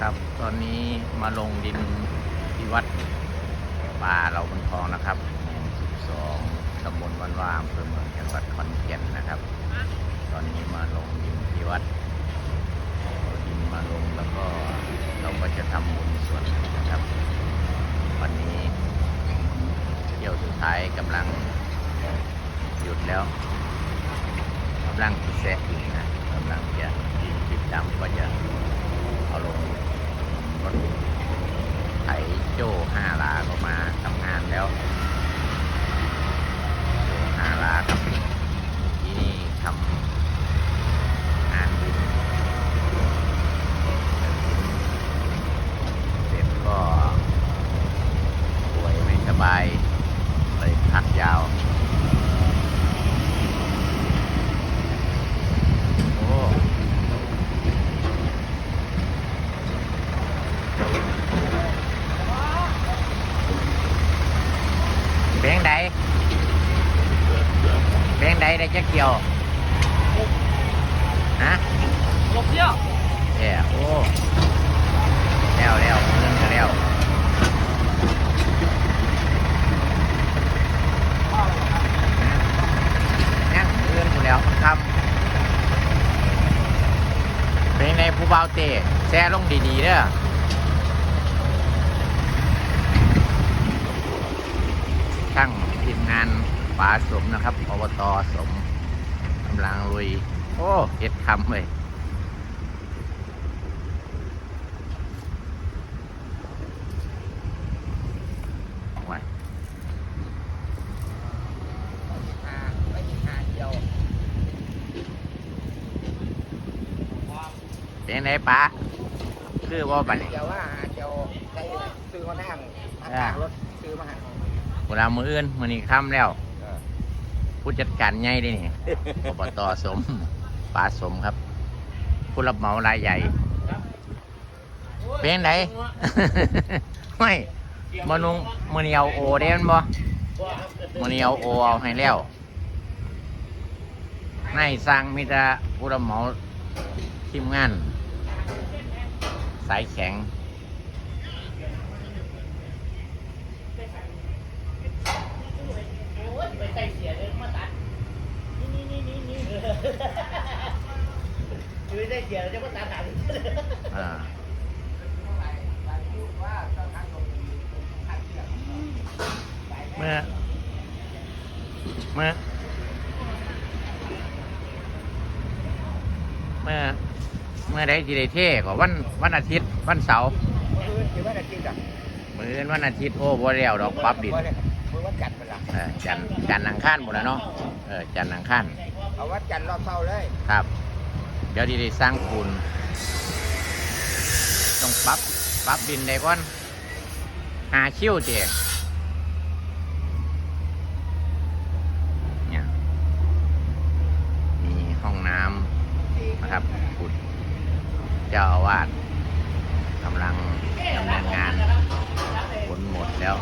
ครับ ตอนนี้มาลงดินที่วัดป่าเราบนทองนะครับหมู่12ตำบลวันว่าอำเภอเมืองจังหวัดขอนแก่นนะครับ ตอนนี้มาลงดินที่วัดเอาดินมาลงแล้วก็เราก็จะทำบุญส่วนนะครับ วันนี้เที่ยวสุดท้ายกำลังหยุดแล้วกำลังติดแซะอยู่นะกำลังจะดินติดดำก็จะ เอาลงรถไถโจ้ห้าลาก็มาทำงานแล้วโจ้ห้าลาครับเมื่นี่ทำงานบุญเสร็จก็ป่วยไม่สบายพักยาว โอ้เบียงใดเบียงใดได้จะเกี่ยวฮะหลบเที่ยวแย่โอ้แล้วแล้วเงินก็แล้วงั้นเงินกูแล้วทำเป็นในผู้เบาเตะแซ่ลงดีๆเด้อช่างทีมงานป๋าสมนะครับอบตสมกำลังลุย โอ้เห็ดคำเลยไว้เป็นไงปะคือว่าบัดนี้เดี๋ยวว่าเดี๋ยวได้ซื้อมานั่งอากาศรถซื้อมาให้เวลามืออื่นมือนี้ค่ำแล้ว ผู้จัดการใหญ่ดินี่ อบตสมปาสมครับ ผู้รับเหมารายใหญ่เป็นไงไม่มนุงมือนี้เอาโอเด้มันบ่มือนี้เอาโอเอาให้แล้วในสร้างมีแต่ผู้รับเหมาทีมงาน สายแข็ง ไปใส่เสียเลยมาตัดนี่นี่ นี่นี่นี่อยู่ได้เสียจะมาตัดตัดอ่าเมื่อเมื่อเมื่อเมื่อใดจีได้เท่ก็วันวันอาทิตย์วันเสาร์คือว่าจะกินอะมืออนวันอาทิตย์โอ้บ่แล้วดอกปรั๊บดินคือว่าจัดไปละเออจันทร์จันทร์อังคารหมดแล้วเนาะเออจันทร์อังคาร เอาวัดจันทร์รอบเท่าเลย ครับ เดี๋ยวดีได้สร้างปูนต้องปรับปรับบินได้ก่อนหาคิ้วเจเนี่ยมีห้องน้ำนะครับขุดเจ้าอาวาสกำลังดำเนินงานผลหมดแล้ว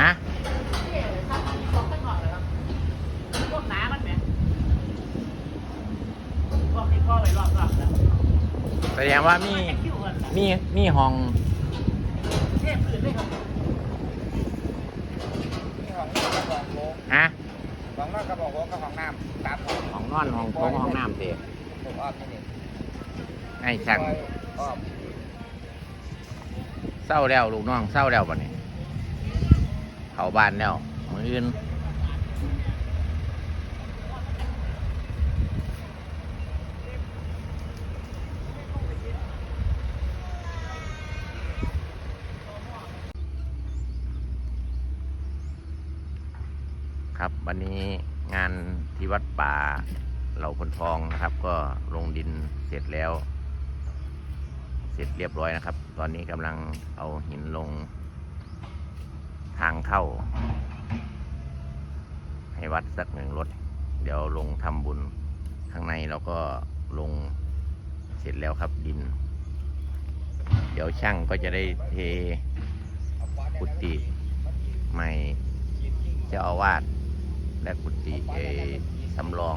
ฮะ พวกน้ำมันเนี่ยพวกที่พ่อไปรอบรอบแล้ว แสดง ว่ามีมีมีห้องฮะของนอกกระบอกโค้งกับของน้ำตามของนอนห้องโถงห้องน้ำเตะผมออกนี่ไอ้ช่างเศร้าแล้วลูกน้องเศร้าแล้วบัดนี้เขาบ้านแล้วมืออื่น ครับ วันนี้งานที่วัดป่าเหล่าพนทองนะครับ ก็ลงดินเสร็จแล้ว เสร็จเรียบร้อยนะครับ ตอนนี้กำลังเอาหินลงทางเข้า ให้วัดสักหนึ่งรถ เดี๋ยวลงทำบุญข้างในเราก็ลงเสร็จแล้วครับดิน เดี๋ยวช่างก็จะได้เทกุฏิใหม่เจ้าอาวาส และกุฏิเอสำรอง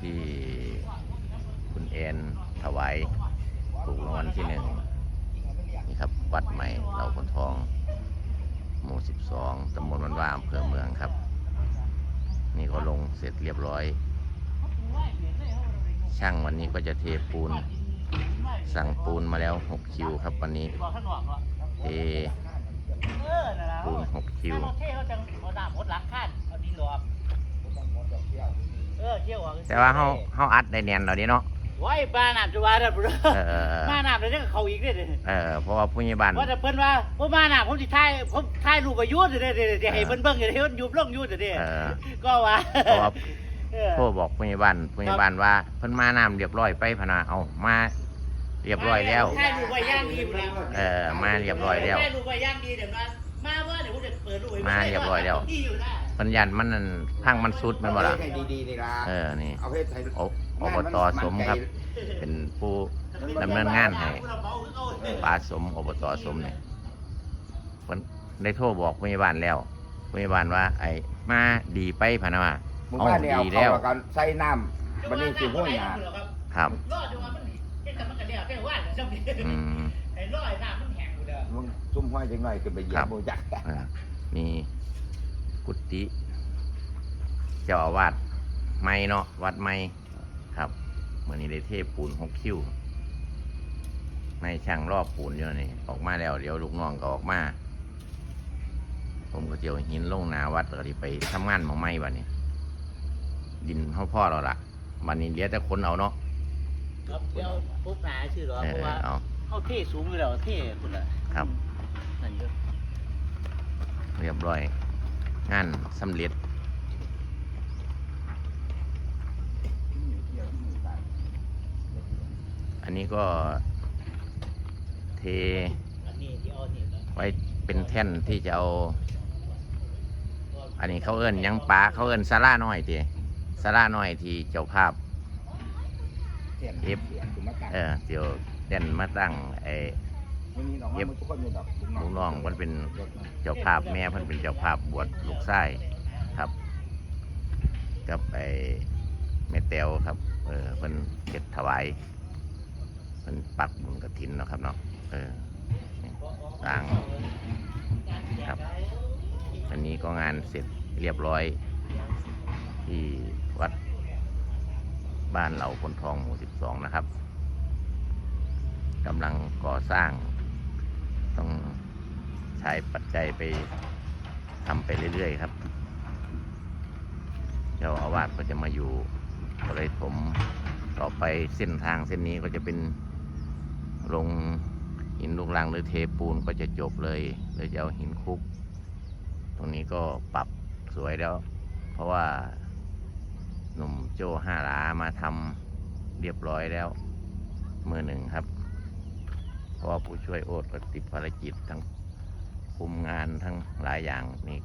ที่คุณแอนถวายถูกรางวัลที่หนึ่งนี่ครับวัดใหม่เหล่าคนทอง หมู่สิบสองตำบลวันว่าอำเภอเมืองครับ นี่ก็ลงเสร็จเรียบร้อย ช่างวันนี้ก็จะเทปูน สั่งปูนมาแล้วหกคิวครับวันนี้บอกข้างนอกเหรอเทเออนั่นแหละปูนหกคิว ถ้าเขาเท่เขาจะเอาดาบหดหลังข้านเอาดินหลอกเออเที่ยวออกแต่ว่าเขาเขาอัดได้แน่นแล้วเดิเนาะไว้บ้านน้ำจะว่าได้บ่เด้อเออเออเออมาน้ำเลยจะเขาอีกเด้อเด้อเออเพราะว่าผู้ใหญ่บ้านว่าแต่เพิ่นว่าผมมาน้ำผมสิถ่ายผมถ่ายรูปไปอยุ่เด้อเด้อเด้อเดี๋ยวให้เพิ่นเบิ่งเดี๋ยวให้เพิ่นยุบลงอยุ่เด้อเด้อเออก็ว่าเพราะว่าเออโทรบอกผู้ใหญ่บ้านผู้ใหญ่บ้านว่าเพิ่นมาน้ำเรียบร้อยไปพะนาเอามาเรียบร้อยแล้วถ่ายรูปไว้ย่างดีพุ่นล่ะเออมาเรียบร้อยแล้วถ่ายรูปไว้ย่างดีเดี๋ยวมามาว่าเดี๋ยวผมจะเปิดรูปไว้มาเรียบร้อยแล้ว ที่อยู่ได้เพิ่นยันมันนั่นพังมันสุดแมันบ่ล่ะ ให้ดีๆนี่ล่ะเออนี่ เอาเพชรไทย อบอบตสมครับ เป็นผู้ดำเนินงานให้ปลาสมอบตสมเนี่ยเพิ่นได้โทรบอกผู้ใหญ่บ้านแล้วผู้ใหญ่บ้านว่า ไอ้มาดีไปพะนะว่ามึงเอาว่าเนี่ยเอาดีเข้าแล้วกันใส่น้ำบันนี้สิห้วยหยาครับรอดจังหวะมันเฮ็ดกันมันก็เดียวแค่ว่านจังซี่อืม ไอ้ร้อยน้ำมันแห้งอยู่เด้อมึงซุ่มห้อยจังหน่อยขึ้นไปเหยียครับบโมจักเออมี กุฏิเจ้าอาวาสไม่เนาะวัดไม่ครับเหมือนนี้ได้เทปูนหกคิ้วไม่ช่างรอบปูนอยู่นี่ออกมาแล้ว เดี๋ยวลูกน้องก็ออกมา ผมก็เจียวหินลงหนาวัดแล้วก็สิไปทำงานหมองไม้บัดนี้ ดินเขาพ่อเราละวันนี้เหลือแต่คนเอาเนาะครับเดี๋ยวปุ๊บหนาชื่อหรอเอเพอราะว่าเอาเขาเท่สูงอยู่แล้วเท่คุณล่ะครับนั่นเยอะเรียบร้อย งานสำเร็จอันนี้ก็เทอันนี้ที่เอานี่นะไว้เป็นแท่นที่จะเอา อันนี้เขาเอิ้นหยังปลาเขาเอิ้นซาร่าน้อยทีซาร่าน้อยที่เจ้าภาพเอฟถึงมาตักเออเดี๋ยวเด่นมาตั้งไอ้ ไม่มีน้องมันทุกคนมีดอกลูกน้องมันเป็นเจ้าภาพแม่เพิ่นเป็นเจ้าภาพบวชลูกชายครับ กับไอ้แม่แตวครับ เออเพิ่นเก็บถวายเพิ่นปักบุญกระถินเนาะครับเนาะเออต่างครับอันนี้ก็งานเสร็จเรียบร้อย ที่วัดบ้านเหล่าคนทองหมู่สิบสองนะครับกำลังก่อสร้าง ต้องใช้ปัจจัยไปทำไปเรื่อยๆครับ เจ้าอาวาสก็จะมาอยู่ก็เลยผมต่อไปเส้นทางเส้นนี้ก็จะเป็นลงหินลูกรังหรือเทปูนก็จะจบเลยเลยจะเอาหินคุก ตรงนี้ก็ปรับสวยแล้ว เพราะว่าหนุ่มโจ้ห้าหลามาทำเรียบร้อยแล้ว มือหนึ่งครับ ราะว่าผู้ช่วยโอ๊ตก็ติดภารกิจทั้งคุมงานทั้งหลายอย่างนี่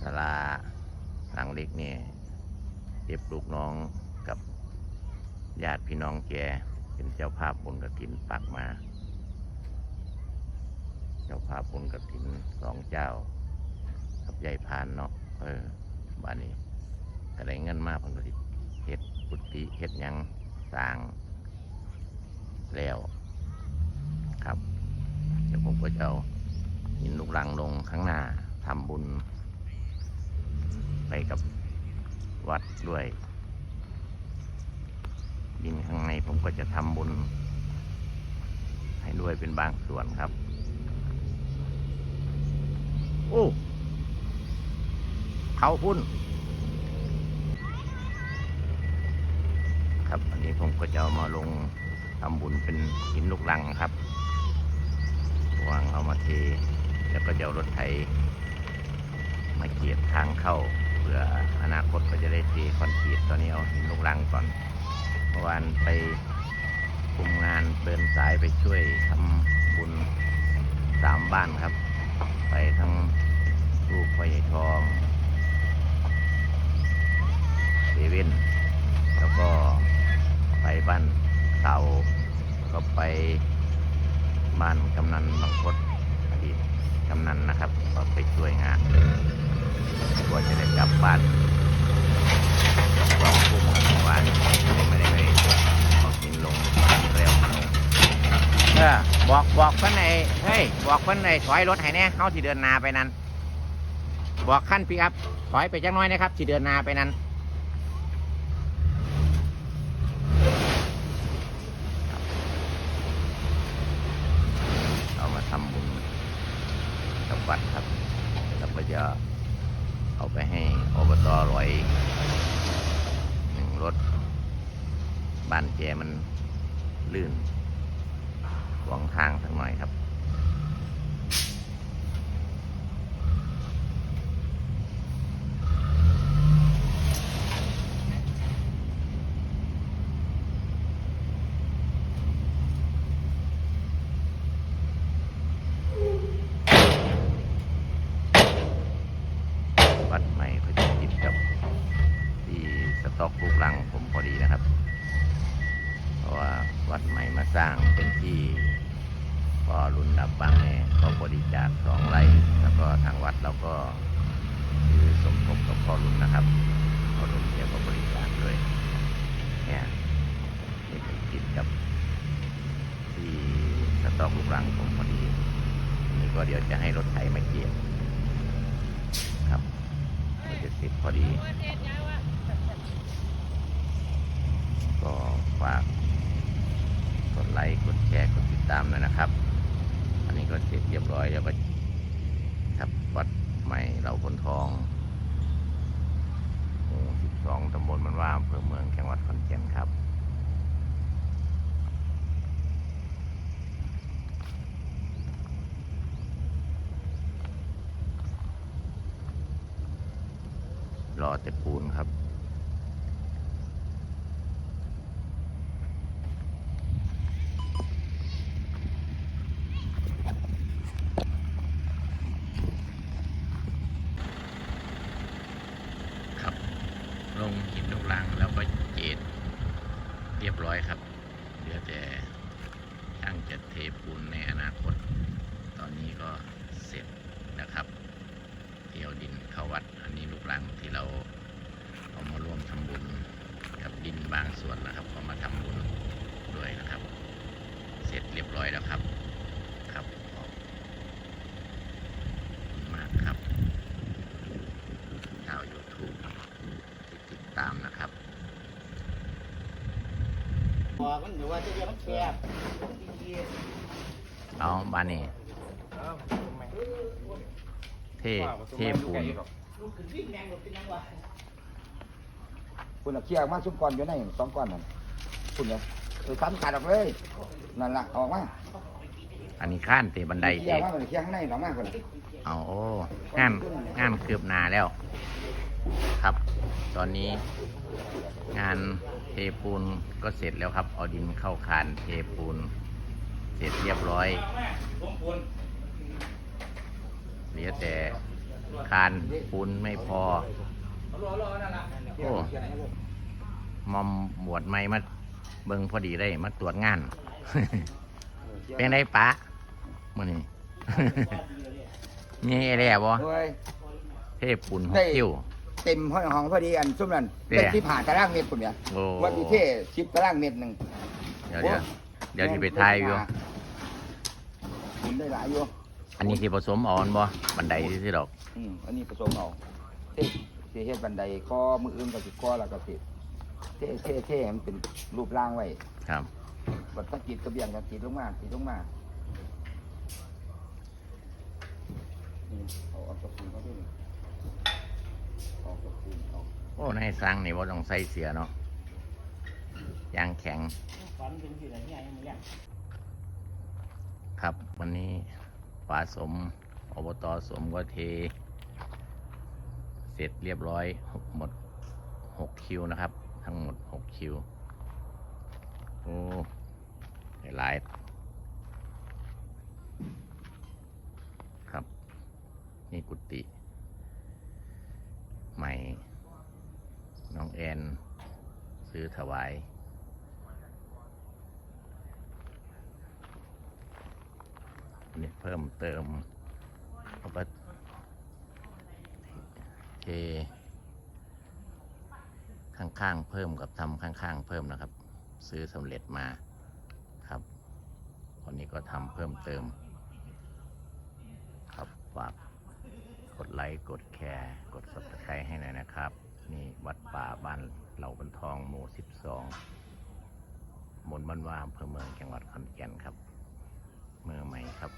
สลาหลังเล็กนี่เก็บลูกน้องกับญาติพี่น้องแกเป็นเจ้าภาพบนกระถินปักมา เจ้าภาพบุญกระถินสองเจ้ากับยายพานเนาะเออบ้านนี้ก็ได้เงินมาเพันกติเฮ็ดกุฏิเฮ็ดยังสร้างแล้ว ครับ เดี๋ยวผมก็จะเอาหินลูกรังลงข้างหน้าทำบุญ ไปกับวัดด้วยดินข้างในผมก็จะทำบุญ ให้ด้วยเป็นบางส่วนครับ โอ้เขาพุ่นครับ อันนี้ผมก็จะเอามาลงทำบุญเป็นหินลูกลังครับ วางเอามาเท แล้วก็จะเอารถไถมาเกียบทางเข้าเพื่ออนาคตก็จะได้เทคอนกรีตตอนนี้เอาหินลูกลังก่อนเมื่อวานไปคุมงานเดินสายไปช่วยทำบุญสามบ้านครับ ไปทั้งลูกพ่อใหญ่ทองเซเว่นแล้วก็ไปบ้านเสาก็ไปบ้านกำนันบางพดอดีตกำนันนะครับ ก็ไปช่วยงานกว่าจะได้กลับบ้านสองทุ่มของเมื่อวานไม่ได้ไปเอากินลงอีกแล้ว บอกบอกเพิ่นไอ้เฮ้ย บอกเพิ่นถอยรถให้แน่เฮาสิเดินนาไปนั่นบอกขั้นพี่ครับถอยไปจักน้อยนะครับสิเดินนาไปนั่นเอามาทำบุญกับวัดครับแล้วก็จะเอาไปให้อบตร้อยหนึ่งรถบ้านแกมันลื่นขวางทางสักหน่อยครับ วัดใหม่เขาจะติดกับที่สต็อกลูกลังผมพอดีนะครับ เพราะว่าวัดใหม่มาสร้างเป็น ที่พอรุ่นดับบังเนี่ยเขาบริจาคสองไร่แล้วก็ทางวัดเราก็คือสมทบกับพอรุ่นนะครับพอรุ่นเดียวก็บริจาคด้วยเนี่ยนี่เป็นติดกับที่สต็อกลูกรังผมพอดีนี่ก็เดี๋ยวจะให้รถไถมาเกี่ยวครับมันจะติดพอดี ก็ฝาก กดไลค์ กดแชร์ กดติดตามหน่อยนะครับ อันนี้ก็เสร็จเรียบร้อยแล้วก็ครับวัดใหม่เราคนทองหมู่12 ตำบลมันว่าอำเภอเมืองจังหวัดขอนแก่นครับรอแต่ปูนครับ ลงหินลูกรังแล้วก็เจดเรียบร้อยครับ เหลือแต่ช่างจะเทปูนในอนาคต ตอนนี้ก็เสร็จนะครับเที่ยวดินเข้าวัด อันนี้ลูกรังที่เราเอามาร่วมทำบุญกับดินบางส่วนนะครับเอามาทำบุญด้วยนะครับ เสร็จเรียบร้ อยแล้วครับ ครับขอบคุณมากครับชาวยูทูบที่ติดตามนะครับบอกมันหรือว่าจะเรียกมันแคบเอาบานนี่เท่เท่ปูนลูกขึ้นวิ่งแรงหมดเป็นยังวะคุณเอาเคี่ยวมาชุบก้อนอยู่ในสองก้อนนั่นคุณเนี่ยเออซ้ำกัดออกเลยนั่นล่ะเอาออกมาอันนี้ข้านเตะบันไดเคี่เอยวงมาเคี่ยวข้างในหรอกมากคนเอาโอ้งานงานเกือบหนาแล้ว ครับ ตอนนี้ งานเทปูนก็เสร็จแล้วครับ เอาดินเข้าคานเทปูน เสร็จเรียบร้อยเหลือแต่คานปูนไม่พอ โอ้มอมบวดไม่มา เบิ่งพอดีได้มาตรวจงาน เป็นไงปะมื่อนี้ มีอะไรบ่เฮ้ย เทพปุ่นหได้กคิวเต็มห้องห้องพอดีอันซุ่มนั่นเด้เป็นที่ผ่านตารางเมตรคุณเนี่ยโอ้ วันที่เท่ชิปตารางเมตรหนึ่งเดี๋ยวเดี๋ยวเดี๋ยวที่ไปทายอยู่คุณได้หลายอยู่อันนี้ที่ผสมอ่อนบ่บันไดที่ดอก อืมอันนี้ผสมเอาเท่เท่เฮ็ดบันไดคอมืออื่นก็สิคอแล้วก็สิ เท่เท่เท่ให้มันเป็นรูปร่างไว้ครับบัดตะกิดกระเบียงกระกิดลงมากิดลงมานี่เอาเอาตะปูเขาด้วยนี่เอาตะปูเอาโอ้นายสร้างนี่ว่าต้องใส่เสียเนาะยางแข็งฝันเป็นสิ่งอะไรเนี่ยยังไงครับ วันนี้ป่าสมอบตสมก็เท เสร็จเรียบร้อยหมดหกคิวนะครับ ทั้งหมดหกคิว โอ้หลายครับ นี่กุฏิใหม่ น้องแอน ซื้อถวายนี่เพิ่มเติมเอาไปเท ข้างๆเพิ่มกับทำข้างๆเพิ่มนะครับ ซื้อสำเร็จมาครับวันนี้ก็ทำเพิ่มเติม ครับฝากกดไลค์กดแชร์กด subscribe ให้หน่อยนะครับ นี่วัดป่าบ้านเหล่าบันทองหมู่ 12มนบ้านว่าอำเภอเมืองจังหวัดขอนแก่นครับ เมืองใหม่ครับ